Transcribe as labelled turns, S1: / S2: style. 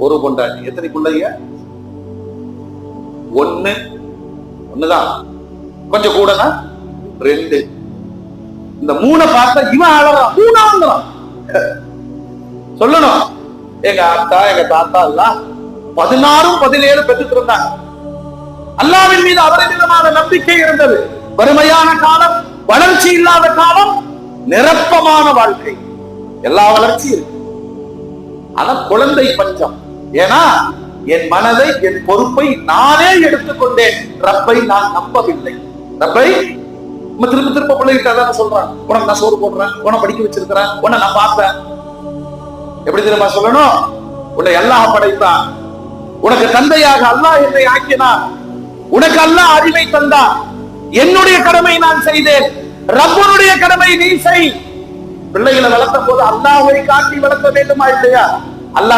S1: ஒரு பொண்டாட்டி. எத்தனை பிள்ளைங்க? ஒண்ணு. ஒண்ணுதான். கொஞ்சம் கூடனா? ரெண்டு. இந்த மூணை பார்த்தா இவன் அழறான். மூணாங்கிறான் சொல்லணும். எங்க அத்தா எங்க தாத்தா எல்லாம் பதினாறும் பதினேழு பெற்றுட்டு இருந்தாங்க. அல்லாவின் மீது அபரிமிதமான நம்பிக்கை இருந்தது. வறுமையான காலம் வளர்ச்சி இல்லாத காலம் நிரப்பமான வாழ்க்கை. எல்லா வளர்ச்சியும் இருக்கு. ஆனா குழந்தை பஞ்சம். ஏன்னா என் மனதை என் பொறுப்பை நானே எடுத்துக்கொண்டேன். ரப்பை நான் நம்பவில்லை. ரப்பை திரும்ப திரும்ப பிள்ளைகிட்ட அதான் சொல்றான். உனக்கு நான் சோறு போடுறேன் உன படிக்க வச்சிருக்கிறேன் உன்னை நான் பார்ப்பேன். எப்படி தெரியுமா சொல்லணும்? உன்னை அல்லாஹ் படைத்தான். உனக்கு தந்தையாக அல்லாஹ் என்னை ஆக்கினான். உனக்கு அல்லாஹ் அறிவை தந்தான். என்னுடைய கடமை நான் செய்தேன். ரப்பனுடைய கடமை நீ செய். பிள்ளைகளை வளர்த்த போது அல்லாஹை காட்டி வளர்த்த வேண்டுமா இல்லையா? அல்லாஹ்